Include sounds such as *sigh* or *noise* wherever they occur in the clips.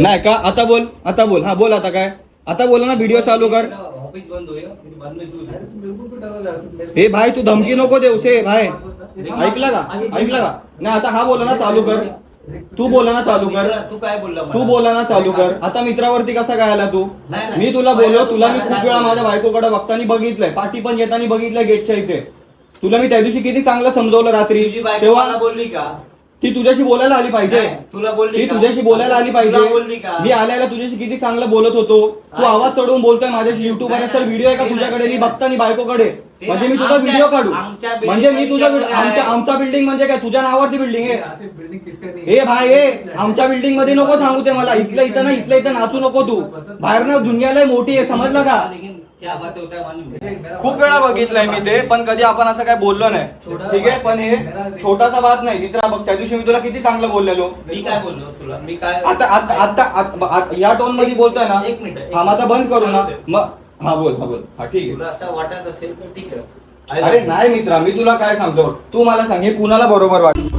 नाही का? आता बोल आता बोल. हा बोल आता काय? आता बोल ना व्हिडिओ चालू कर. हे भाई तू धमकी नको देऊस हे भाई. ऐकला का? ऐकला का? नाही आता हा बोला ना चालू कर. तू बोला ना चालू कर. तू काय बोलला? तू बोला ना चालू कर. आता मित्रावरती कसा काय आला तू. मी तुला बोललो तुला मी खूप वेळा? माझ्या बायकोकडे बघताना बघितलंय. पाठी पण येताना बघितलंय गेटच्या इथे. तुला मी त्या दिवशी किती चांगलं समजवलं रात्री? तेव्हा बोलली का? ती तुझ्याशी बोलायला आली पाहिजे नाही, तुला बोलली ती का? तुझ्याशी बोलायला आली तुला बोलली पाहिजे का? मी आल्याला तुझ्याशी किती चांगलं बोलत होतो तू नाही. आवाज चढवून बोलतोय माझ्याशी युट्यूब नाही, सर नाही. व्हिडिओ आहे का तुझ्याकडे नाही, मी ते बघताना बायकोकडे म्हणजे मी. तुझा व्हिडिओ काढू. म्हणजे मी तुझा आमच्या. आमचा बिल्डिंग म्हणजे काय? तुझ्या नावावरती बिल्डिंग आहे. बिल्डिंग किसका नाही. ए भाई ए आमच्या बिल्डिंगमध्ये नको सांगू ते मला. इथलं इथं ना इथलं इथं नाचू नको तू. बाहेर ना दुनियाला मोठी आहे समजलं का? है है? खूप वेळा बघितलंय मी ते पण कधी आपण असं काय बोललो नाही. ठीक आहे पण हे छोटासा बात नाही. मित्रा बघ त्या दिवशी मी तुला किती चांगलं बोललेलो. मी काय बोललो तुला? मी काय आता आता या टोनमध्ये बोलतोय ना एक मिनिट, हा मग आता बंद करू ना. मग हा बोल हा बोल. हा ठीक तुला आहे असं वाटत असेल तर ठीक आहे. अरे नाही मित्रा मी तुला काय सांगतो? तू मला सांग हे कुणाला बरोबर वाटत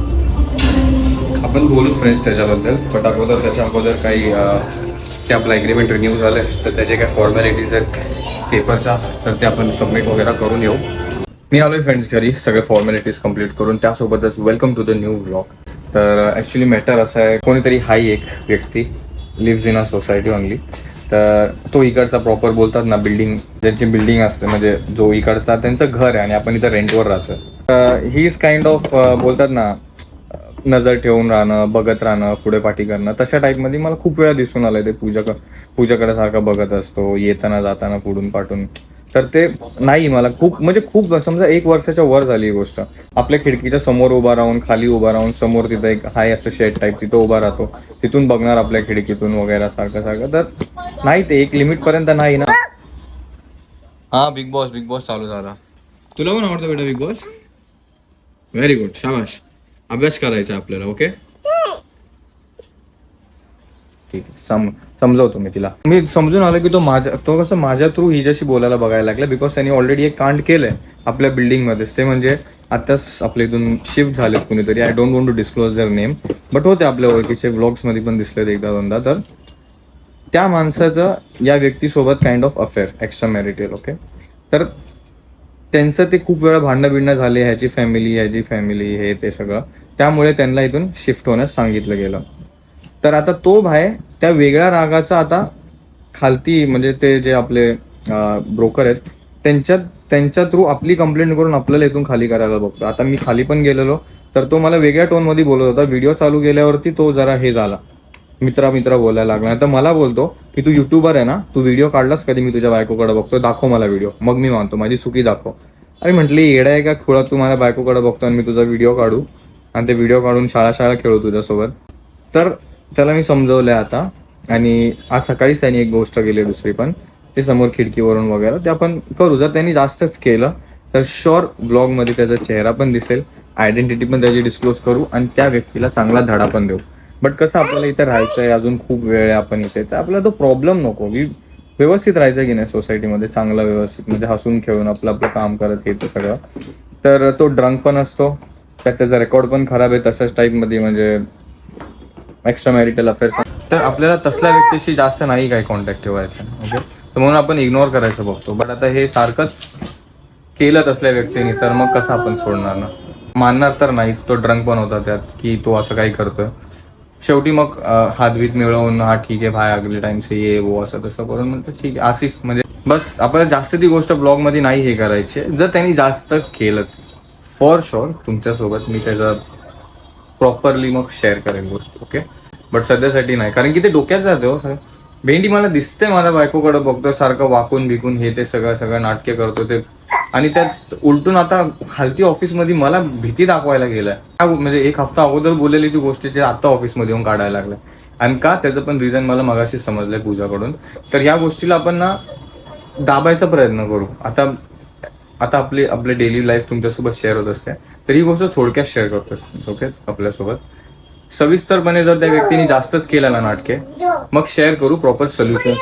आपण बोलूच फ्रेंड्स त्याच्याबद्दल बट अगोदर त्याच्या अगोदर काही ते आपलं ॲग्रीमेंट रिन्यू झालं तर त्याचे काही फॉर्मॅलिटीज आहेत पेपरच्या तर ते आपण सबमिट वगैरे करून येऊ. मी आलोय फ्रेंड्स घरी सगळे फॉर्मॅलिटीज कंप्लीट करून त्यासोबतच welcome to the new blog तर ॲक्च्युली मॅटर असं आहे कोणीतरी हाय एक व्यक्ती lives in a society only तर तो इकडचा प्रॉपर बोलतात ना बिल्डिंग ज्यांची बिल्डिंग असते म्हणजे जो इकडचा त्यांचं घर आहे आणि आपण इथं रेंटवर राहतो ही इज काइंड ऑफ बोलतात ना नजर ठेवून राहणं बघत राहणं पुढे पाठी करणं तशा टाईपमध्ये मला खूप वेळा दिसून आलं ते पूजा पूजाकडे सारखा बघत असतो येताना जाताना पुढून पाठून. तर ते नाही मला. खूप म्हणजे खूप समजा एक वर्षाच्या वर झाली ही गोष्ट. आपल्या खिडकीच्या समोर उभा राहून खाली उभा राहून समोर तिथं एक हाय असं शेड टाईप तिथं उभा राहतो. तिथून बघणार आपल्या खिडकीतून वगैरे सारखं सारखं. तर नाही ते एक लिमिट पर्यंत नाही ना. हा बिग बॉस बिग बॉस चालू झाला. तुला पण आवडतं बेटा बिग बॉस व्हेरी गुड शाबाश. अभ्यास करायचा आपल्याला ओके ठीक सम समजवतो मी तिला. मी समजून आलो की तो माझ्या तो कसं माझ्या थ्रू हिच्याशी बोलायला बघायला लागला बिकॉज त्यांनी ऑलरेडी एक कांड केलंय आपल्या बिल्डिंगमध्येच ते म्हणजे आताच आपल्या इथून शिफ्ट झालेत कुणीतरी. I don't want to disclose their name but होते आपल्या ओळखीचे ब्लॉग्समध्ये पण दिसलेत एकदा दोनदा. तर त्या माणसाचं या व्यक्तीसोबत kind of affair extra marital okay तर त्यांचं ते खूप वेळा भांडणं बिडणं झाले ह्याची फॅमिली ह्याची फॅमिली हे ते सगळं. त्यामुळे त्यांना इथून शिफ्ट होण्यास सांगितलं गेलं. तर आता तो भाय त्या वेगळ्या रागाचा आता खालती म्हणजे ते जे आपले ब्रोकर आहेत त्यांच्या त्यांच्या थ्रू आपली कंप्लेंट करून आपल्याला इथून खाली करायला बघतो. आता मी खाली पण गेलेलो तर तो मला वेगळ्या टोनमध्ये बोलत होता. व्हिडिओ चालू केल्यावरती तो जरा हे झाला. मित्रा मित्रा बोलायला लागला. तर मला बोलतो की तू युट्यूबर आहे ना तू व्हिडिओ काढलास कधी? मी तुझ्या बायकोकडे बघतो दाखव मला व्हिडिओ मग मी मानतो. माझी चुकी दाखव. अरे म्हटली येडा आहे का खुळा? तू माझ्या बायकोकडे बघतो आणि मी तुझा व्हिडिओ काढू. आणि ते व्हिडिओ काढून शाळा शाळा खेळू तुझ्यासोबत. तर त्याला मी समजवलंय आता. आणि आज सकाळीच त्यांनी एक गोष्ट केली दुसरी पण ते समोर खिडकीवरून वगैरे. ते आपण करू. जर त्यांनी जास्तच केलं तर शुअर ब्लॉगमध्ये त्याचा चेहरा पण दिसेल आयडेंटिटी पण त्याची डिस्क्लोज करू आणि त्या व्यक्तीला चांगला धडा पण देऊ. बट कसं आपल्याला इथं राहायचंय अजून खूप वेळ आहे आपण इथे तर आपल्याला तो प्रॉब्लेम नको. की व्यवस्थित राहायचं की नाही सोसायटीमध्ये चांगलं व्यवस्थित म्हणजे हसून खेळून आपलं आपलं काम करत हे सगळं. तर तो ड्रंक पण असतो त्यात त्याचा रेकॉर्ड पण खराब आहे तशाच टाईपमध्ये म्हणजे एक्स्ट्रा मॅरिटल अफेअर्स तर आपल्याला तसल्या व्यक्तीशी जास्त नाही काही कॉन्टॅक्ट ठेवायचा ओके तर म्हणून आपण इग्नोर करायचं बघतो. बट आता हे सारखंच केलं तसल्या व्यक्तीने तर मग कसं आपण सोडणार ना? मानणार तर नाहीच. तो ड्रंक पण होता त्यात की तो असं काही करतोय. शेवटी मग हातवीत मिळवून हा ठीक आहे भाई अगले टाइम से ये वो असं तसं करून म्हणतो ठीक आहे आशिष म्हणजे बस आपल्याला जास्त ती गोष्ट ब्लॉगमध्ये नाही हे करायची जर त्यांनी जास्त केलंच फॉर शुअर तुमच्यासोबत मी त्याचा प्रॉपरली मग शेअर करेन गोष्ट ओके बट सध्यासाठी नाही. कारण की ते डोक्यात जाते हो सर. भेंडी मला दिसते मला बायकोकडे बघतो सारखं वाकून बिकून हे ते सगळं सगळं नाटके करतो ते. आणि त्यात उलटून आता खालती ऑफिसमध्ये मला भीती दाखवायला गेलाय. म्हणजे एक हफ्ता अगोदर बोललेली जी गोष्टीची आता ऑफिसमध्ये येऊन काढायला लागलाय. आणि का? त्याचं पण रिझन मला मगाशी समजलंय पूजाकडून. तर या गोष्टीला आपण ना दाबायचा प्रयत्न करू. आता आता आपली आपली डेली लाईफ तुमच्यासोबत शेअर होत असते. तर ही गोष्ट थोडक्यात शेअर करतो ओके आपल्यासोबत. सविस्तरपणे जर त्या व्यक्तीने जास्तच केलं ना नाटके मग शेअर करू प्रॉपर सोल्युशन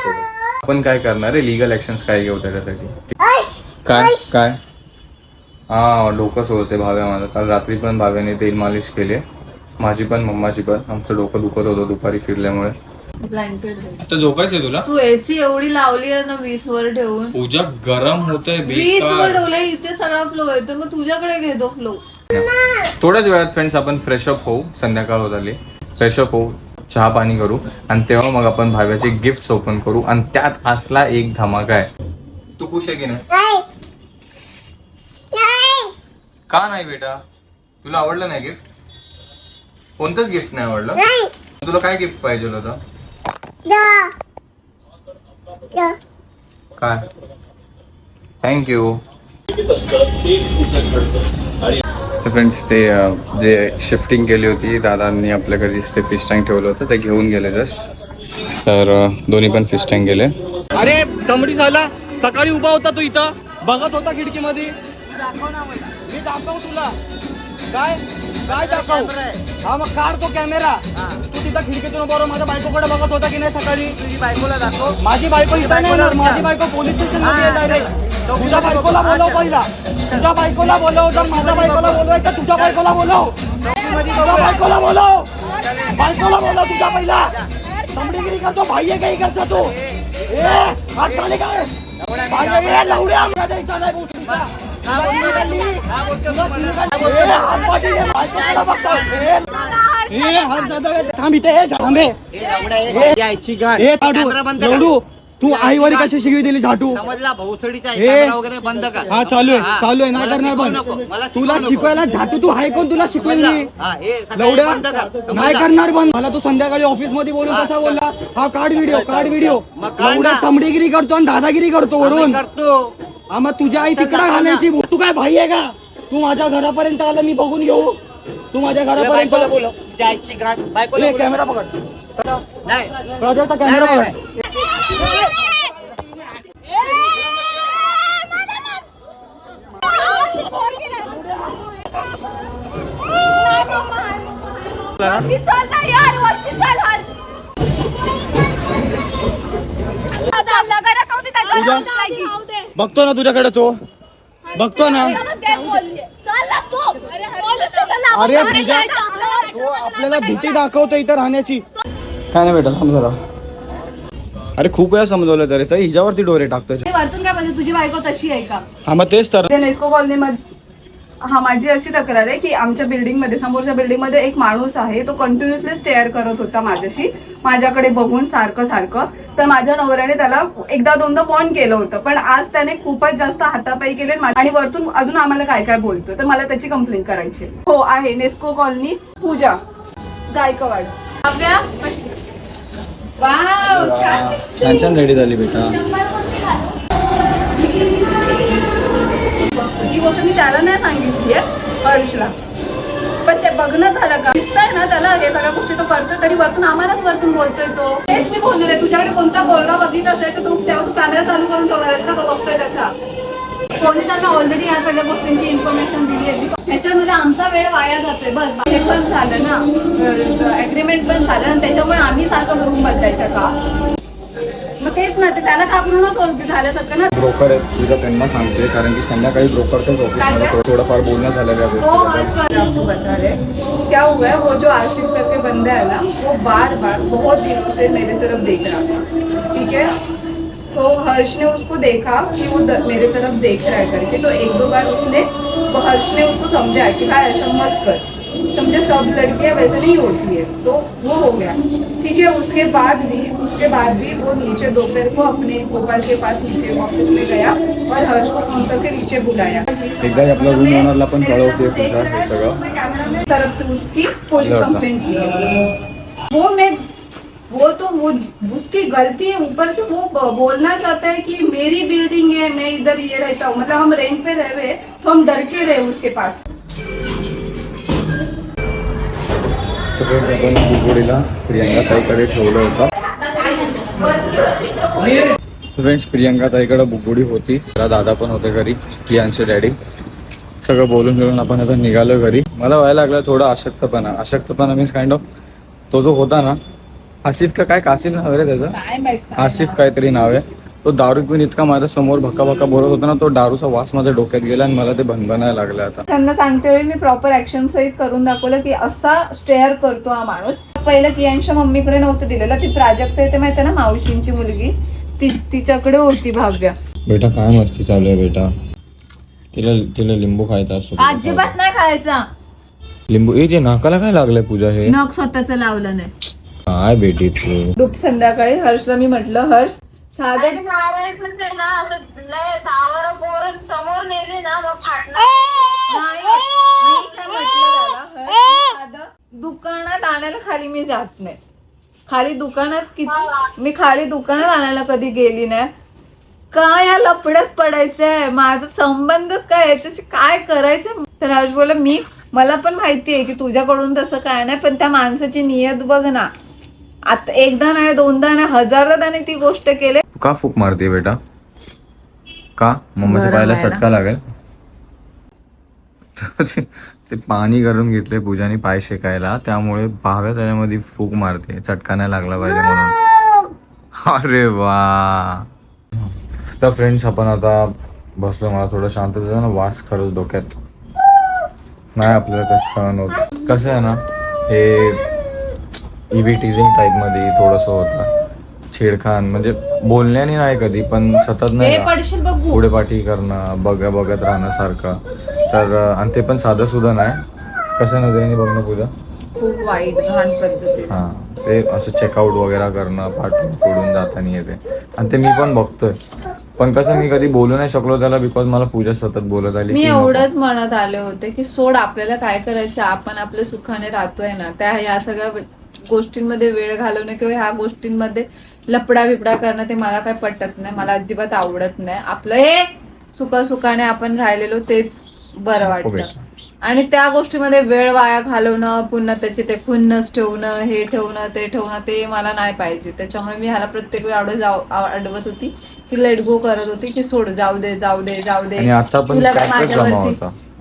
आपण काय करणार आहे? लिगल ऍक्शन्स काय घेऊ त्याच्यासाठी? काय? काय? हा डोकं सोडते भाव्या माझं. काल रात्री पण भाव्याने तेल मालिश केली. माझी पण मम्माची पण. आमचं डोकं दुखत होतं दुपारी फिरल्यामुळे. ब्लँकेट आता झोपायचंय तुला? तू एसी एवढी लावली आहे ना वीस वर ठेवून. पूजा गरम होतंय वीस वर बेकार. ठेवलंय इथे सगळा फ्लो येतो मग तुझ्याकडे घेतो फ्लो थोड्याच वेळात फ्रेंड्स आपण फ्रेश अप होऊ. संध्याकाळ होत आली. फ्रेश अप होऊ. चहा पाणी करू. आणि तेव्हा मग आपण भाव्याचे गिफ्ट ओपन करू. आणि त्यात असला एक धमाका आहे. तू खुश आहे की नाही? का नाही बेटा? तुला आवडलं नाही गिफ्ट कोणतंच गिफ्ट नाही आवडलं? तुला काय गिफ्ट पाहिजे होतं? काय? थँक्यू फ्रेंड्स ते जे शिफ्टिंग केली होती दादांनी आपल्या घरी ते फिश टँक ठेवलं होतं ते घेऊन गेले जस्ट तर दोन्ही पण फिश टँक गेले. अरे चमडी झाला. सकाळी उभा होता तू इथं. बघत होता खिडकीमध्ये. मी दाखव तुला. काय? काय दाखव. हा मग काढ तो कॅमेरा. तू तिथं खिडकीतून बरोबर माझ्या बायकोकडे बघत होता की नाही सकाळी? तुझी बायकोला दाखव. माझी बायको इथं नाही येणार. माझी बायको पोलीस स्टेशनमध्ये direct. तुझ्या बायकोला बोलव पहिला. तुझ्या बायकोला बोलव. जर माझ्या बायकोला बोलवायचं तुझ्या बायकोला बोलव. तुझ्या बायकोला बोलव. बायकोला बोलव तुझ्या पहिला. समडीगिरी करतो भाई काही करतो तू. ए. हात चाले काय लावड्या द्यायचा नाही थांब इथे थांबे झाडू एवढू. तू आईवरी कशी शिकवी दिली झाटू? समजला हे. कॅमेरा वगैरे बंद कर. हा चालू आहे चालू आहे नाही मला करणार शिकवू पण नको, मला शिकवू तुला नको. शिकवायला झाटू तू कोण तुला शिकवेल? मी हा, हे सगळं बंद कर. लवड्या समजला? नाही करणार पण. मला तू संध्याकाळी ऑफिसमध्ये बोलून हा, कसा चल. बोलला? हा काढ व्हिडिओ काढ व्हिडिओ मग काढ लवड्या ना. चमडीगिरी करतो आणि दादागिरी करतो आम्ही वरून करतो. हा मग तुझ्या आई तिकडे ना. घालायची तू काय भाई आहे का? तू माझ्या घरापर्यंत आला मी बघून घेऊ. तू माझ्या घरापर्यंत जायची गाठ बायकोला ए, बोलव. कॅमेरा पकड. नाही. प्राजक्ता कॅमेरा नाही, पकड. बघतो ना तुझ्याकडे तो. बघतो ना. अरे, आपल्याला भीती दाखवतो इथं राहण्याची. काय नाही बेटा थांब जरा. अरे खूप वेळा समजवलं तरी. तर हिच्यावरती डोरे टाकतो वरतून काय म्हणजे तुझी बायको तशी आहे का? हा मग तेच तर. ते नेस्को कॉलनीमध्ये हा माझी अशी तक्रार आहे की आमच्या बिल्डिंगमध्ये समोरच्या बिल्डिंगमध्ये एक माणूस आहे तो कंटिन्युअसली स्टेअर करत होता माझ्याशी माझ्याकडे बघून सारखं सारखं. तर माझ्या नवऱ्याने त्याला एकदा दोनदा वॉर्न केलं होतं पण आज त्याने खूपच जास्त हातापाई केले आणि वरतून अजून आम्हाला काय काय बोलतो तर मला त्याची कंप्लेंट करायची आहे. हो आहे Nesco colony Pooja Gaikwad. Wow छान दिसते. छान छान रेडी झाली बेटा. ही गोष्ट मी त्याला नाही सांगितली हर्षला. पण ते बघणं झालं का? दिसतंय ना त्याला हे सगळ्या गोष्टी तो करतो तरी वरतून आम्हालाच वरतून बोलतोय तो. तेच मी बोललेलं आहे तुझ्याकडे कोणता बोलगा बघित असेल तर तू तेव्हा तू कॅमेरा चालू करून ठेवणार आहेस का? तो बघतोय त्याचा. पोलिसांना ऑलरेडी या सगळ्या गोष्टींची इन्फॉर्मेशन दिली आहे. ह्याच्यामध्ये आमचा वेळ वाया जातोय. बस हे पण झालं ना. अग्रीमेंट पण झालं आणि त्याच्यामुळे आम्ही सारखं रूम बदलायचं का मग तेच ना ते त्याला घाबरूनच होत- झाल्यासारखं ना. ब्रोकर आहेत. तुझ्या त्यांना सांगते. कारण की संध्याकाळी ब्रोकरच्याच ऑफिसमध्ये थोडं- थोडंफार बोलणं झालं त्या वो हर्ष आपको बता रहे क्या हुआ है? वो जो आशीष करके बंदा है ना वो बार बार बहुत दिनों से मेरे तरफ देख रहा था. ठीक है? तो हर्ष ने उसको देखा कि वो मेरे तरफ़ देख रहा है करके। तो एक दो बार उसने हर्ष ने उसको समझाया कि भाई ऐसा मत कर। समझे सब लड़कियाँ वैसे नहीं होती है। तो वो हो गया। ठीक है उसके बाद भी उसके बाद भी वो नीचे दोपहर को अपने गोपाल के पास नीचे ऑफ़िस में गया और हर्ष को फ़ोन करके नीचे बुलाया। एकदा आपल्या रूम ओनरला पण कळवते पूजा हे सगळं तरफ़ से उसकी पुलिस। कंप्लेंट की वो मैं वो तो वो उसकी गलती है ऊपर से वो बोलना चाहता है कि मेरी बिल्डिंग है मैं इधर ये रहता हूँ। मतलब हम रेंट पे रह रहे तो हम डर के रहे उसके पास। तर आपण बुगोडीला प्रियंका ताईकडे ठेवलं होतं। फ्रेंड्स प्रियंका ताईकडे बुगोडी होती। त्याला दादा पण होते घरी कियांचे डॅडी। सगळं बोलून घेऊन आपण आता निघालो घरी मला व्हायला लागलं थोडं अशक्तपणा अशक्तपणा मीन्स काइंड ऑफ तो जो होता ना आसिफ का काय कासिफ नाव रे त्याचं? आसिफ काहीतरी नाव आहे. तो दारू पिऊन इतका माझ्यासमोर भक्का भक्का बोलत होता ना तो दारूचा वास माझ्या डोक्यात गेला आणि मला ते भनभनायला लागलं आता. त्यांना सांगते वेळी मी प्रॉपर ऍक्शन सहित करून दाखवलं की असा स्टेअर करतो हा माणूस. पहिलं कियांच्या मम्मीकडे नव्हतं दिलेलं ती प्राजक्ता येते माहिती ना मावशींची मुलगी. ती तिच्याकडे होती भाव्या. बेटा काय मस्ती चालू आहे बेटा? तिला तिला लिंबू खायचा असतो अजिबात नाही खायचा. लिंबू ए ते नाकाला काय लागलंय पूजा हे? नख स्वतःच लावलं नाही. काय बेटी तू? दुप संध्याकाळी हर्षला मी म्हटलं हर्ष साधं समोर नेले ना मग फाटणार. नाही, मी काय म्हटलं त्याला, हर्ष, साधं दुकानात आणायला खाली मी जात नाही. खाली दुकानात किती मी खाली दुकानात आणायला कधी गेली नाही. काय या लपड्यात पडायचंय? माझा संबंधच काय? याच्याशी काय करायचं? तर हर्ष बोला मी मला पण माहिती आहे की तुझ्याकडून तसं काय नाही पण त्या माणसाची नियत बघ ना. आता एकदा नाही दोनदा नाही हजारदा त्याने ती गोष्ट केली. का फूक मारते बेटा? का? मम्मीच्या पायाला ना. चटका लागेल? ते- *laughs* ते पाणी गरम घेतलंय पूजाने पाय शेकायला. त्यामुळे भाव्या त्याच्यामध्ये फूक मारते चटका नाही लागला पाहिजे म्हणून. अरे वा! तर फ्रेंड्स आपण आता बसलो मला थोडं शांततेचा ना. वास खरंच डोक्यात. नाही आपल्याला कसं होत. कसं आहे ना हे इव्ही टीजिंग टाईपमध्ये थोडंसं होतं. छेडखान म्हणजे बोलण्याने नाही कधी पण सतत नाही का? पुढे पाठी करणं बघ बघत राहणं सारखं. तर आणि ते पण साधं सुद्धा नाही. कसं नजरेने बघणं पूजा? खूप वाईट घाण हां ते असं चेकआउट वगैरे करणं पाठवून सोडून जाताना येते. आणि ते मी पण बघतोय. पण कसं मी कधी बोलू नाही शकलो त्याला बिकॉज मला पूजा सतत बोलत आली मी. एवढंच म्हणत आले होते की सोड आपल्याला काय करायचं? आपण आपल्या सुखाने राहतोय ना. त्या ह्या सगळ्या गोष्टींमध्ये वेळ घालवणं किंवा ह्या गोष्टींमध्ये लपडा बिपडा करणं ते मला काय पटत नाही. मला अजिबात आवडत नाही. आपलं हे सुखासुखाने आपण राहिलेलो तेच बरं वाटतं. आणि त्या गोष्टीमध्ये वेळ वाया घालवणं पुन्हा त्याचे ते खुन्नस ठेवणं हे ठेवणं ते ठेवणं ते मला नाही पाहिजे. त्याच्यामुळे मी ह्याला प्रत्येक वेळी आवडत जाऊ आव- अडवत होती. की लेट गो करत होती की सोड जाऊ दे जाऊ दे जाऊ दे. तुला काय माझ्यावरती.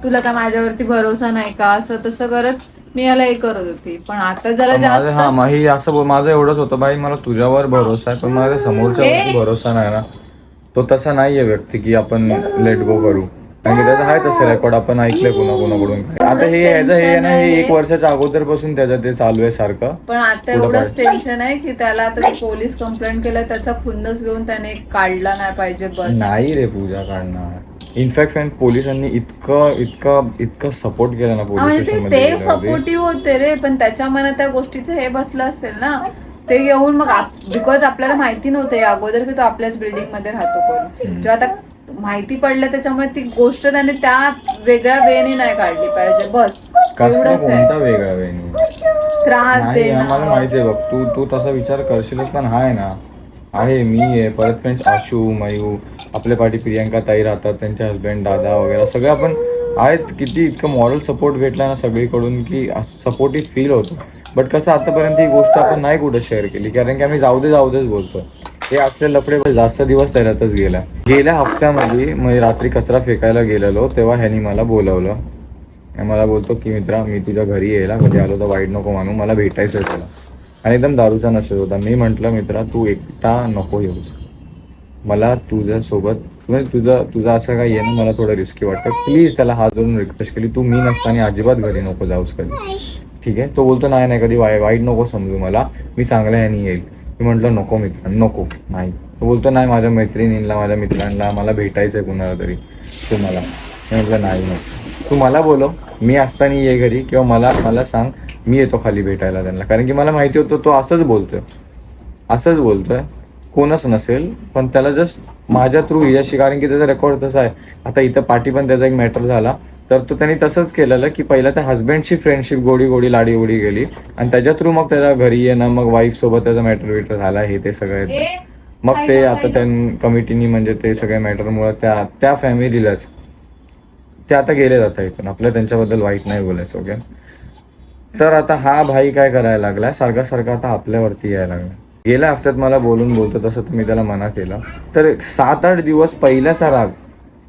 तुला काय माझ्यावरती भरोसा नाही का? असं तसं करत मी याला हे करत होती. पण आता जरा माझं हा जास्त मग हे असं बोल- माझं एवढंच होतं बाई मला तुझ्यावर भरोसा आहे पण माझ्या समोरच्यावरती भरोसा नाही ना. तो तसा नाहीये व्यक्ती की आपण लेट गो करू. कारण की त्याचं आहे तसं रेकॉर्ड आपण ऐकलंय कुणा कुणाकडून आता हे ह्याचं हे आहे ना हे एक वर्षाच्या अगोदरपासून त्याचं ते चालू आहे सारखं. पण आता एवढंच? टेन्शन आहे की त्याला आता ते पोलीस कंप्लेंट केलं त्याचा खुन्नस घेऊन त्याने काढला नाही पाहिजे बस. नाही रे पूजा काढणार. इनफॅक्ट फ्रेंड पोलिसांनी इतकं इतकं इतकं सपोर्ट केलं ना पोलीस म्हणजे ते- स्टेशनमध्ये. सपोर्टिव्ह होते रे पण त्याच्या मनात त्या गोष्टीचं हे बसलं असेल ना ते येऊन मग बिकॉज आपल्याला माहिती नव्हतं या अगोदर की तो आपल्याच बिल्डिंगमध्ये राहतो कोण. जेव्हा आता माहिती पडलं त्याच्यामुळे ती गोष्ट त्याने त्या वेगळ्या वेने नाही काढली पाहिजे. बस. कसला एवढंच आहे. कोणता वेगळा त्रास नाही आम्हाला देणं माहिती आहे बघ तू तू तसा विचार करशीलच पण आहे ना. आहे मी आहे. परत फ्रेंड्स आशू मयू आपल्या पाठी प्रियांका ताई राहतात त्यांचे हस्बंड दादा वगैरे सगळे आपण आहेत. किती इतकं मॉरल सपोर्ट भेटला ना सगळीकडून की सपोर्टिव्ह फील होतो. बट कसं आतापर्यंत ही गोष्ट आपण नाही कुठं शेअर केली. कारण की आम्ही जाऊ दे जाऊ देच बोलतो. हे आपल्या लफडे जास्त दिवस त्याच्यातच गेला. गेल्या हफ्त्यामध्ये मी रात्री कचरा फेकायला गेलेलो तेव्हा ह्यानी मला बोलवलं. मला बोलतो की मित्रा मी तुझ्या घरी यायला कधी आलो तर वाईट नको मानू मला भेटायचं त्याला तुला. आणि एकदम दारूचा नशेत होता. मी म्हटलं मित्रा तू एकटा नको येऊस. मला तुझ्यासोबत म्हणजे तुझं तुझं असं काही येणं ना मला थोडं रिस्की वाटतं. प्लीज त्याला हात धरून रिक्वेस्ट केली. तू मी नसताना अजिबात घरी नको जाऊस कधी. ठीक आहे? तो बोलतो नाही नाही कधी वाय वाईट नको समजू मला. मी चांगल्या ह्यानी येईल. मी म्हटलं नको मित्र नको नाही. तो बोलतो नाही माझ्या मैत्रिणींना माझ्या मित्रांना मला भेटायचं आहे कुणाला तरी तुम्हाला. मी म्हटलं नाही नको. तू मला बोलव. मी असताना ये घरी किंवा मला मला सांग मी येतो खाली भेटायला त्यांना. कारण की मला माहिती होतं तो असंच बोलतोय. असंच बोलतोय. कोणच नसेल पण त्याला जस्ट माझ्या थ्रू हिच्याशी कारण की त्याचा रेकॉर्ड तसा आहे. आता इथं पाठी पण त्याचा एक मॅटर झाला. तर तो त्यांनी तसंच केलेलं की पहिला त्या हस्बंडची फ्रेंडशिप गोडी गोडी लाडी गोडी गेली. आणि त्याच्या थ्रू मग त्याच्या घरी येणं मग वाईफ सोबत त्याचा मॅटर विटर झाला हे ते सगळे. मग ते आता त्यां कमिटीनी म्हणजे ते सगळ्या मॅटरमुळे त्या त्या फॅमिलीलाच ते आता गेले जातात इथून. आपल्याला त्यांच्याबद्दल वाईट नाही बोलायचं ओके तर आता हा भाई काय करायला लागलाय सारखा सारखा आता आपल्यावरती यायला लागला. गेल्या हफ्त्यात मला बोलून बोलतो तसं तर मी त्याला मना केलं. तर सात आठ दिवस पहिल्याचा राग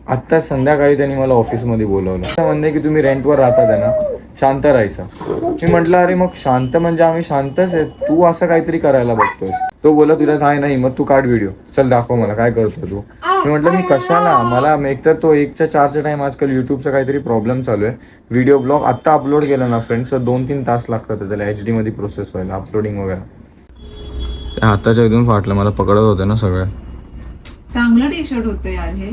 आत्ता संध्याकाळी त्यांनी मला ऑफिसमध्ये बोलवलं. असं म्हणणे की तुम्ही रेंटवर राहता त्यांना. शांत राहायचं. मी म्हटलं अरे मग शांत म्हणजे आम्ही शांतच आहे तू असं काहीतरी करायला बघतोय तो बोला तुला काय नाही मग तू काढ व्हिडिओ चल दाखव मला काय करतोय तू. मी म्हटलं मी कशाला? मला एक तर तो एकचा चारचा टाइम आजकाल युट्यूबचा काहीतरी प्रॉब्लेम चालू आहे. व्हिडिओ ब्लॉग आत्ता अपलोड केला ना फ्रेंड्स तर दोन तीन तास लागतात त्याला एच डी मध्ये प्रोसेस व्हायला अपलोडिंग वगैरे. हाताच्या इथून फाटलं मला पकडत होते ना सगळं. चांगलं टी शर्ट होतं यार हे.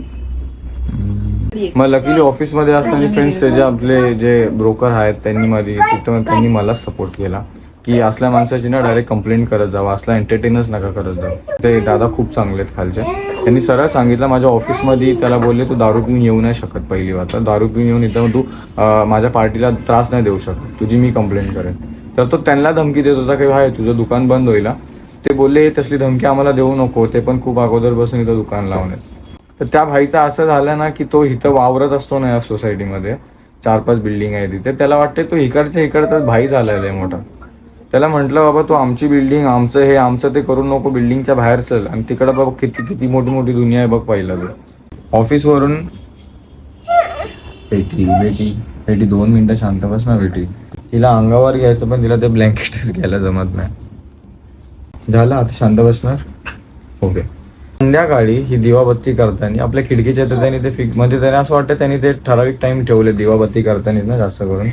मग लकीली ऑफिसमध्ये असताना फ्रेंड्स जे आपले जे ब्रोकर आहेत त्यांनी माझी त्यांनी मला सपोर्ट केला. की असल्या माणसाची ना डायरेक्ट कंप्लेंट करत जावं असला एंटरटेनच नका करत जावं ते दादा खूप चांगले आहेत खालचे. त्यांनी सरळ सांगितलं माझ्या ऑफिसमध्ये त्याला बोलले तू दारू पिऊन येऊ नाही शकत पहिली बात. तर दारू पिऊन येऊन इथं तू माझ्या पार्टीला त्रास नाही देऊ शकत. तुझी मी कंप्लेंट करेन. तर तो त्यांना धमकी देत होता की भाई तुझं दुकान बंद होईल ते बोलले तसली धमकी आम्हाला देऊ नको. ते पण खूप अगोदर बसून इथं दुकान लावून तर त्या भाईचं असं झालं ना की तो इथं वावरत असतो ना या सोसायटीमध्ये. चार पाच बिल्डिंग आहे तिथे त्याला वाटते तो इकडच्या इकडचाच भाई झालेला आहे मोठा. त्याला म्हटलं बाबा तू आमची बिल्डिंग आमचं हे आमचं ते करून नको बिल्डिंगच्या बाहेर चल. आणि तिकडं बाबा किती किती मोठी मोठी दुनिया आहे बघ पहिलं तर. ऑफिसवरून बेटी बेटी बेटी दोन मिनटं शांत बस ना बेटी. तिला अंगावर घ्यायचं पण तिला ते ब्लँकेटच घ्यायला जमत नाही. झालं आता शांत बसणार? ओके. संध्याकाळी ही दिवाबत्ती करताना आपल्या खिडकीच्या त्यांनी ते फिक म्हणजे त्यांना असं वाटतं त्यांनी ते ठराविक टाइम ठेवले दिवाबत्ती करताना ना जास्त करून.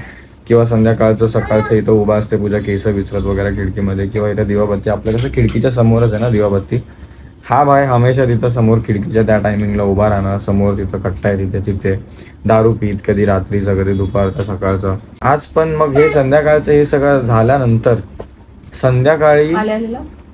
किंवा संध्याकाळचं सकाळचं इथं उभा असते पूजा केस विसरत वगैरे खिडकीमध्ये किंवा इथं दिवाबत्ती. आपल्या कसं खिडकीच्या समोरच आहे ना दिवाबत्ती. हा भाय हमेशा तिथं समोर खिडकीच्या त्या टायमिंगला उभा राहणार समोर तिथं कट्टा आहे तिथे तिथे दारू पीत कधी रात्रीचं कधी दुपारचं सकाळचं. आज पण मग हे संध्याकाळचं हे सगळं झाल्यानंतर संध्याकाळी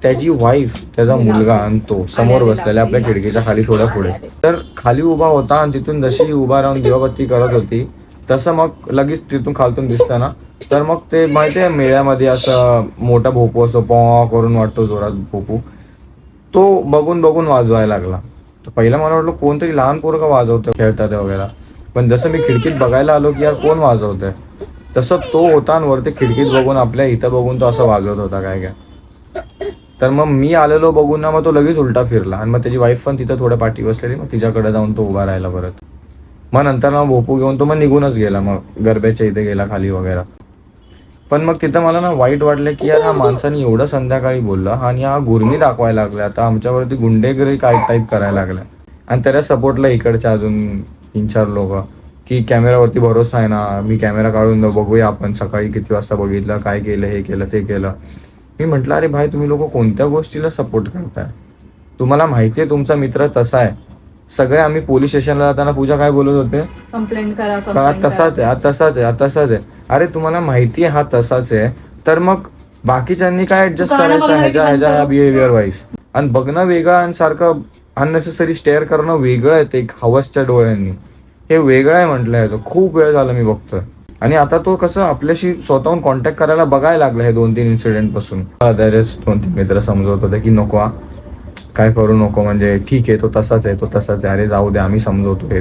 त्याची वाईफ त्याचा मुलगा आणि तो समोर बसलेला आपल्या खिडकीच्या खाली थोड्या पुढे. तर खाली उभा होता आणि तिथून जशी उभा राहून दिवाबत्ती करत होती तसं मग लगेच तिथून खालतून दिसताना. तर मग ते माहितीये मेळ्यामध्ये असं मोठा भोपू असं पॉ करून वाटतो जोरात भोपू. तो बघून बघून वाजवायला लागला. तर पहिला मला वाटलं कोणतरी लहान पोरग वाजवतं खेळतात वगैरे. पण जसं मी खिडकीत बघायला आलो की यार कोण वाजवतंय? तसं तो होता आणि वरती खिडकीत बघून आपल्या इथं बघून तो असं वाजवत होता काय काय. तर मग मी आलेलो बघून ना मग तो लगेच उलटा फिरला. आणि मग त्याची वाईफ पण तिथं थोड्या पाठी बसलेली. मग तिच्याकडे जाऊन तो उभा राहिला परत. मग नंतर मग भोपू घेऊन तो मग निघूनच गेला. मग गरब्याच्या इथे गेला खाली वगैरे. पण मग तिथं मला ना वाईट वाटलं की यार हा माणसाने एवढं संध्याकाळी बोलला आणि हा गुरमी दाखवायला लागला. आता आमच्यावरती गुंडेगिरी काय टाईप करायला लागला आणि त्याला सपोर्टला इकडच्या अजून तीन चार लोक. की कॅमेरावरती भरोसा आहे ना. मी कॅमेरा काढून बघूया आपण सकाळी किती वाजता बघितलं काय केलं हे केलं ते केलं. मी म्हटलं अरे भाई तुम्ही लोक कोणत्या गोष्टीला सपोर्ट करताय? तुम्हाला माहिती आहे तुमचा मित्र तसा आहे. सगळे आम्ही पोलीस स्टेशनला जाताना पूजा काय बोलत होते? कंप्लेंट करा का तसाच. आहे हा तसाच आहे हा तसाच आहे. अरे तुम्हाला माहिती आहे हा तसाच आहे. तर मग बाकीच्यांनी काय ऍडजस्ट करायचं ह्याच्या ह्याच्या ह्या? बिहेवियर वाईज आणि बघणं वेगळं आणि सारखं अननेसेसरी स्टेअर करणं वेगळं आहे ते हवसच्या डोळ्यांनी. हे वेगळं आहे म्हटलं खूप वेळ झाला मी बघतोय. आणि आता तो कसं आपल्याशी स्वतःहून कॉन्टॅक्ट करायला बघायला लागला हे दोन तीन इन्सिडेंटपासून दोन तीन मित्र समजवत होते की नको काय करू नको म्हणजे ठीक आहे तो तसाच आहे तो तसाच आहे. अरे जाऊ दे आम्ही समजवतो हे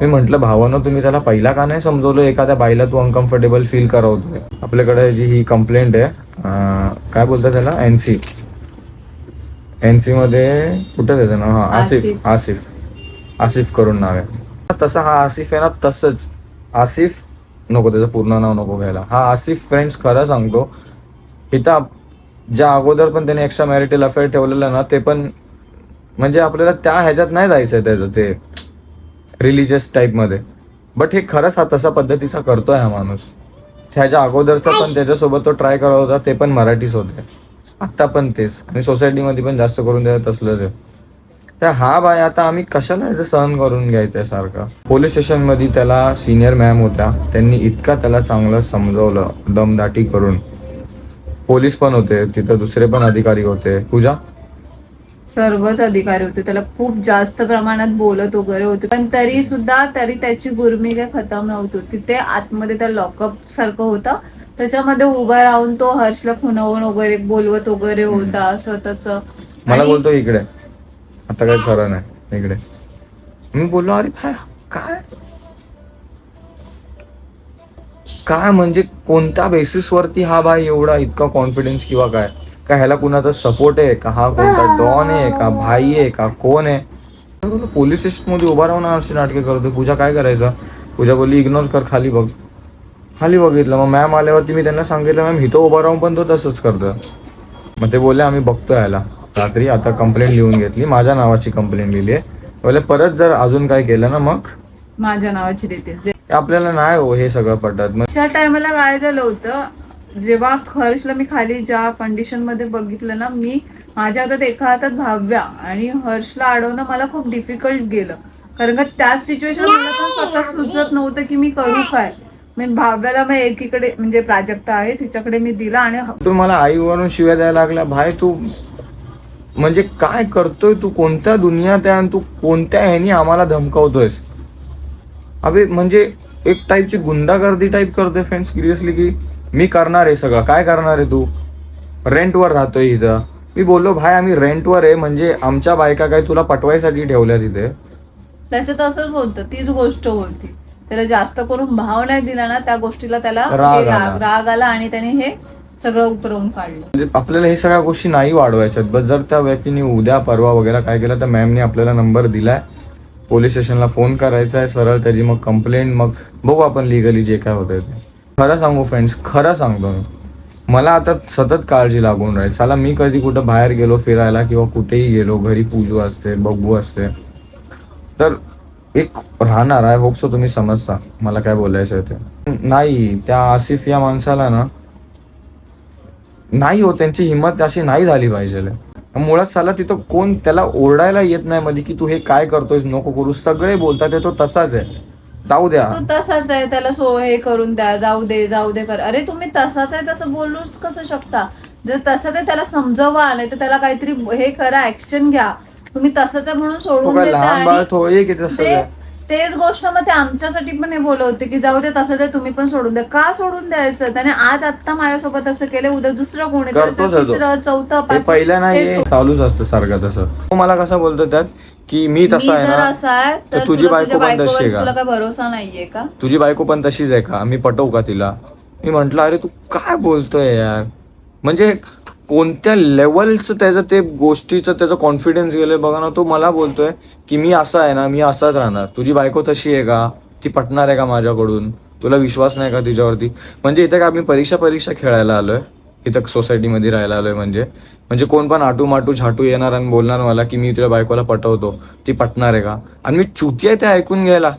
मी म्हटलं भावानं तुम्ही त्याला पहिला का नाही समजवलं? एखाद्या बाईला तू अनकम्फर्टेबल फील करवतोय. आपल्याकडे जी ही कंप्लेंट आहे काय बोलतात त्याला? एन सी एन सी मध्ये कुठं त्याचं नाव हा आसिफ. आसिफ. आसिफ. करून नाव आहे. तसं हा आसिफ आहे ना तसंच. आसिफ नको त्याचं पूर्ण नाव नको घ्यायला. हा आसिफ फ्रेंड्स खरं सांगतो. इथं ज्या अगोदर पण त्याने एक्स्ट्रा मॅरिटल अफेअर ठेवलेलं ना ते पण म्हणजे आपल्याला त्या ह्याच्यात नाही जायचं आहे त्याचं ते रिलिजियस टाईपमध्ये बट हे खरंच हा तसा पद्धतीचा करतोय हा माणूस. ह्याच्या अगोदरचा पण त्याच्यासोबत तो ट्राय करत होता ते पण मराठीच होते. आत्ता पण तेच. आणि सोसायटीमध्ये पण जास्त करून त्याच्यात असलंच आहे. तर हा बाय आता आम्ही कशाला याचं सहन करून घ्यायचंय सारखं? पोलीस स्टेशनमध्ये त्याला सिनियर मॅम होत्या. त्यांनी इतका त्याला चांगलं समजवलं दमदाटी करून. पोलीस पण होते तिथं दुसरे पण अधिकारी होते. पूजा? सर्वच अधिकारी होते. त्याला खूप जास्त प्रमाणात बोलत वगैरे होते. पण तरी सुद्धा तरी त्याची गुरमी काय खतम नव्हती. तिथे आतमध्ये त्या लॉकअप सारखं होतं. त्याच्यामध्ये उभा राहून तो हर्षला खुणवून वगैरे बोलवत वगैरे होता असं तसं. मला बोलतो इकडे. आता काय खरं नाही. इकडे. मी बोललो अरे काय काय? काय म्हणजे कोणत्या बेसिसवरती हा भाई एवढा इतका कॉन्फिडन्स किंवा काय? का ह्याला कुणाचा सपोर्ट आहे? का हा कोणता डॉन आहे? का भाई आहे? का कोण आहे? पोलीस स्टेशनमध्ये उभा राहून अशी नाटके करतो. पूजा काय करायचं? पूजा बोलली इग्नोर कर खाली बघ. खाली बघितलं. मग मॅम आल्यावरती मी त्यांना सांगितलं मॅम इथं उभा राहून पण तो तसंच करतो मग ते बोलले आम्ही बघतो याला रात्री आता कंप्लेंट लिहून घेतली. माझ्या नावाची कंप्लेंट लिहिली आहे. परत जर अजून काय केलं ना मग? माझ्या नावाची देते. आपल्याला नाही हो हे सगळं पटत. मग अशा टायमाला काय झालं होतं जेव्हा हर्षला मी खाली ज्या कंडिशनमध्ये बघितलं ना मी माझ्या हातात एका हातात भाव्या आणि हर्षला अडवणं मला खूप डिफिकल्ट गेलं. कारण का त्याच सिच्युएशन मला पण स्वतः सुचत नव्हतं की मी करू काय. मी भाव्याला मग एकीकडे म्हणजे प्राजक्ता आहे तिच्याकडे मी दिला आणि तू मला आईवरून शिव्या द्यायला लागला. भाई तू म्हणजे काय करतोय तू? कोणत्या दुनियात आहे आणि तू कोणत्या ह्यानी आम्हाला धमकावतोयस? अबे म्हणजे एक टाईपची गुंडागर्दी टाईप करतोय फ्रेंड सिरियसली की? मी करणार आहे सगळं. काय करणार आहे तू? रेंटवर राहतोय इथं. मी बोललो भाई आम्ही रेंटवर आहे. म्हणजे आमच्या बायका काय तुला पटवायसाठी ठेवल्या तिथे? त्याचं तसंच होतं तीच गोष्ट होती त्याला जास्त करून भाव नाही दिला ना त्या गोष्टीला त्याला राग आला. राग राग आला आणि त्याने हे सगळं उतरवून काढलं. म्हणजे आपल्याला हे सगळ्या गोष्टी नाही वाढवायच्यात. बस जर त्या व्यक्तीने उद्या परवा वगैरे काय केलं तर मॅमने आपल्याला नंबर दिलाय. पोलीस स्टेशनला फोन करायचा आहे सरळ त्याची मग कंप्लेंट मग बघू आपण लिगली जे काय होतंय ते. खरं सांगू फ्रेंड्स खरं सांगतो मी. मला आता सतत काळजी लागून राहील. साला मी कधी कुठं बाहेर गेलो फिरायला किंवा कुठेही गेलो घरी पूजू असते बघू असते. तर एक राहणार आहे होप सो तुम्ही समजता. मला काय बोलायचं आहे ते. नाही त्या आसिफ या माणसाला ना नाही हो त्यांची हिंमत अशी नाही झाली पाहिजे मुळात साला तिथं कोण त्याला ओरडायला येत नाही मध्ये की तू हे काय करतोय नको करू. सगळे बोलतात ते तो तसाच आहे. जाऊ द्या. तू तसाच आहे त्याला सो हे करून द्या जाऊ दे जाऊ दे कर. अरे तुम्ही तसाच आहे तसं बोलूच कसं शकता? जर तसाच आहे त्याला समजवा नाही तर त्याला काहीतरी हे करा ऍक्शन घ्या. तुम्ही तसंच आहे म्हणून सोडून देता आणि ते. तेच गोष्ट मग ते आमच्यासाठी पण हे बोलत होते की जाऊ दे तसंच आहे तुम्ही पण सोडून द्या. का सोडून द्यायचं? त्याने आज आता माझ्यासोबत असं केलं उद्या दुसरं कोणी करतोच आहे तो. तिसरं चौथं पाचवं, पहिल्या नाही हे चालूच असतं सारखं तसं. तो मला कसं बोलतो त्यात की मी मी तसा आहे जर ना असा आहे तर तर तुझी तुला बायको तुझ्या पण तशी आहे बायकोवर का? तुला काय भरोसा नाहीये का? तुझी बायको पण तशीच आहे का? मी पटवू का तिला? मी म्हंटल अरे तू काय बोलतोय यार? म्हणजे कोणत्या लेवलचं त्याचं ते गोष्टीचं त्याचं कॉन्फिडन्स गेलं बघा ना तो मला बोलतोय की मी असा आहे ना मी असाच राहणार. तुझी बायको तशी आहे का? ती पटणार आहे का माझ्याकडून? तुला विश्वास नाही का तिच्यावरती? म्हणजे इथे का आम्ही परीक्षा परीक्षा खेळायला आलोय? इथं सोसायटीमध्ये राहायला आलोय म्हणजे. म्हणजे कोण पण आटू माटू झाटू येणार आणि बोलणार मला की मी तुझ्या बायकोला पटवतो. ती पटणार आहे का? आणि मी चुकी आहे ते ऐकून घ्यायला.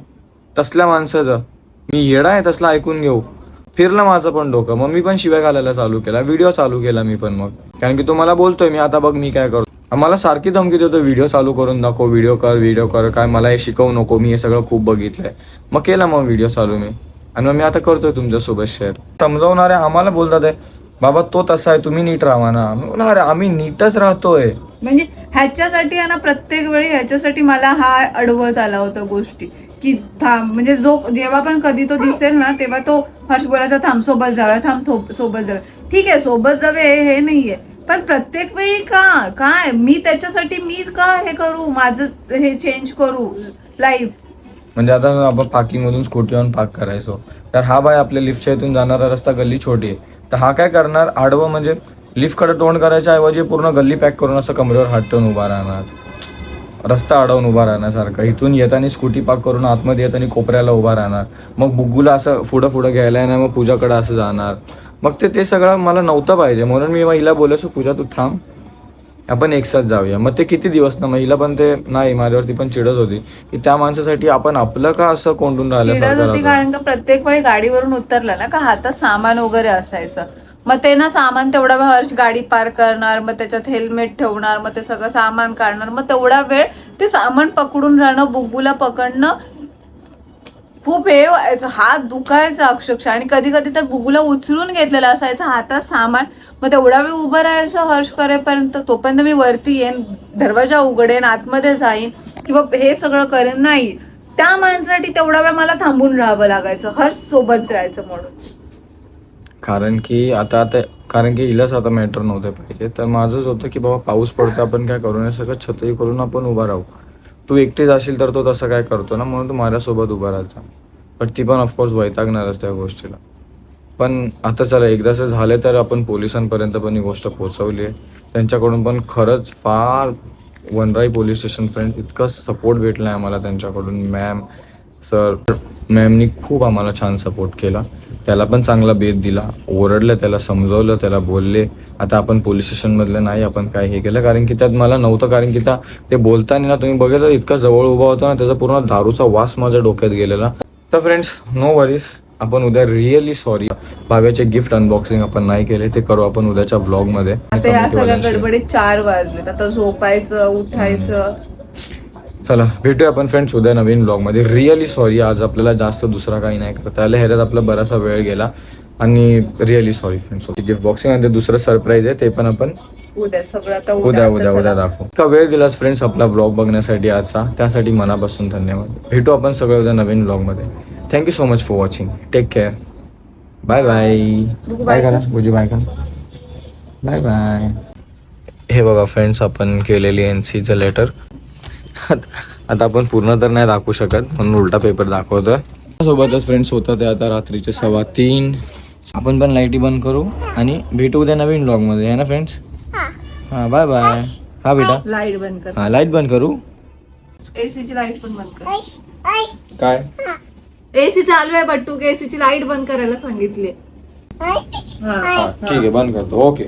तसल्या माणसाचं. मी येडा आहे तसला ऐकून घेऊ. फिरलं माझं पण डोकं. मग मी पण शिव्या घालायला चालू केला. व्हिडिओ चालू केला मी पण मग. कारण की तो मला बोलतोय मी आता बघ मी काय करतो मला सारखी धमकी देतो व्हिडिओ चालू करून दाखव व्हिडिओ कर व्हिडिओ कर. काय मला हे शिकवू नको मी हे सगळं खूप बघितलंय. मग केला मग व्हिडिओ चालू मी. आणि मग मी आता करतोय तुमच्यासोबत शेअर समजवणारे आम्हाला बोलतात आहे बाबा तो तसा आहे तुम्ही नीट राहा ना मी अरे आम्ही नीटच राहतोय. म्हणजे ह्याच्यासाठी आहे ना प्रत्येक वेळी ह्याच्यासाठी मला हा अडवत आला होता गोष्टी. की थांब म्हणजे जो जेव्हा पण कधी तो दिसेल ना तेव्हा तो हर्ष बोलायचा थांब सोबत जाऊया थांब सोबत जाऊया. ठीक आहे सोबत जावे हे नाहीये. पण प्रत्येक वेळी का? काय? मी त्याच्यासाठी मी का हे करू? माझं हे चेंज करू? लाईफ म्हणजे आता आपण स्कूटी वन पार्क करायचो. तर हा बाय आपल्या लिफ्टच्या इथून जाणारा रस्ता गल्ली छोटी आहे. तर हा काय करणार? आडवं म्हणजे लिफ्टकडे तोंड करायच्या ऐवजी पूर्ण गल्ली पॅक करून असं कमरेवर हात ठेवून उभा राहणार. रस्ता अडवून उभा राहण्यासारखं. इथून येताना स्कूटी पार्क करून आतमध्ये येताना कोपऱ्याला उभा राहणार. मग बुग्गूला असं पुढं पुढं घ्यायला येणार मग पूजाकडे असं जाणार. मग ते ते सगळं मला नव्हतं पाहिजे. म्हणून मी मग हिला बोलायचो पूजा तू थांब. आपण एकसाथ जाऊया. मग ते किती दिवस ना महिला पण ते नाही माझ्यावरती पण चिडत होती. की त्या माणसासाठी आपण आपलं का असं कोंडून चिडत होती राहिल्यासारखं कारण का प्रत्येक वेळी गाडीवरून उतरला ना का हातात सामान वगैरे असायचं. मग ते ना सामान तेवढा वेळ हर्ष गाडी पार करणार मग त्याच्यात हेल्मेट ठेवणार मग ते सगळं सामान काढणार मग तेवढा वेळ ते सामान पकडून राहणं बुबूला पकडणं खूप हे व्हायचं. हात दुखायचा अक्षरशः. आणि कधी कधी तर बुगूला उचलून घेतलेला असायचं हातात सामान. मग तेवढा वेळ उभं राहायचं हर्ष करेपर्यंत. तोपर्यंत मी वरती येईन दरवाजा उघडेन आतमध्ये जाईन किंवा हे सगळं करेन. नाही. त्या माणसासाठी तेवढा वेळ मला थांबून राहावं लागायचं. हर्ष सोबत राहायचं म्हणून. कारण की आता आता कारण की हिलाच आता मॅटर नव्हते पाहिजे. तर माझंच होतं की बाबा पाऊस पडतो आपण काय करू? नये सगळं छत्री करून आपण उभा राहू. तू एकटेच असेल तर तो तसं काय करतो ना? म्हणून तू माझ्यासोबत उभा राहायचा. पण ती पण ऑफकोर्स वैतागणारच त्या गोष्टीला. पण आता चला एकदाचं झालं तर आपण पोलिसांपर्यंत पण ही गोष्ट पोचवली आहे त्यांच्याकडून पण खरंच फार वनराई पोलीस स्टेशन फ्रेंड इतका सपोर्ट भेटला आहे आम्हाला त्यांच्याकडून. मॅम सर मॅमनी खूप आम्हाला छान सपोर्ट केला. त्याला पण चांगला बेद दिला. ओरडलं त्याला समजवलं त्याला बोलले. आता आपण पोलीस स्टेशनमधलं नाही आपण काय हे केलं? कारण की त्यात मला नव्हतं कारण की त्या ते बोलताना ना तुम्ही बघितलं इतका जवळ उभा होता ना त्याचा पूर्ण दारूचा वास माझ्या डोक्यात गेलेला. तर फ्रेंड्स नो वरीज आपण उद्या रिअली सॉरी भाव्याचे गिफ्ट अनबॉक्सिंग आपण नाही केले ते करू आपण उद्याच्या व्लॉगमध्ये आता या सगळ्या गडबडीत चार वाजलेत. आता झोपायचं उठायचं चला भेटूया आपण फ्रेंड्स उद्या नवीन ब्लॉगमध्ये रिअली सॉरी आज आपल्याला जास्त दुसरा काही नाही करता आलं. ह्याच्यात आपला बराचसा वेळ गेला. आणि really sorry friends gift boxing आणि दुसरं सरप्राईज आहे ते पण आपण उद्या सगळं आता उद्या उद्या उद्या. दाखवू. का वेळ दिलास फ्रेंड्स आपला ब्लॉग बघण्यासाठी आजचा. त्यासाठी मनापासून धन्यवाद. भेटू आपण सगळं उद्या नवीन ब्लॉगमध्ये thank you so much for watching take care bye bye bye करा बुजी बाय करा बाय बाय हे बघा फ्रेंड्स आपण केलेली एन सीचं लेटर आता आपण पूर्ण तर नाही दाखवू शकत म्हणून उलटा पेपर दाखवतोय. सोबतच फ्रेंड्स होतं ते आता रात्रीचे सव्वा तीन. आपण पण लाईटी बंद करू आणि भेटू उद्या नवीन ब्लॉगमध्ये आहे ना फ्रेंड्स हां. बाय बाय हा बेटा. लाइट बंद कर. हां लाइट बंद करू. एसी ची लाइट पण बंद कर. काय? एसी चालू आहे बट्टू एसी ची लाइट बंद करायला सांगितली हा हां. ठीक आहे बंद करतो. ओके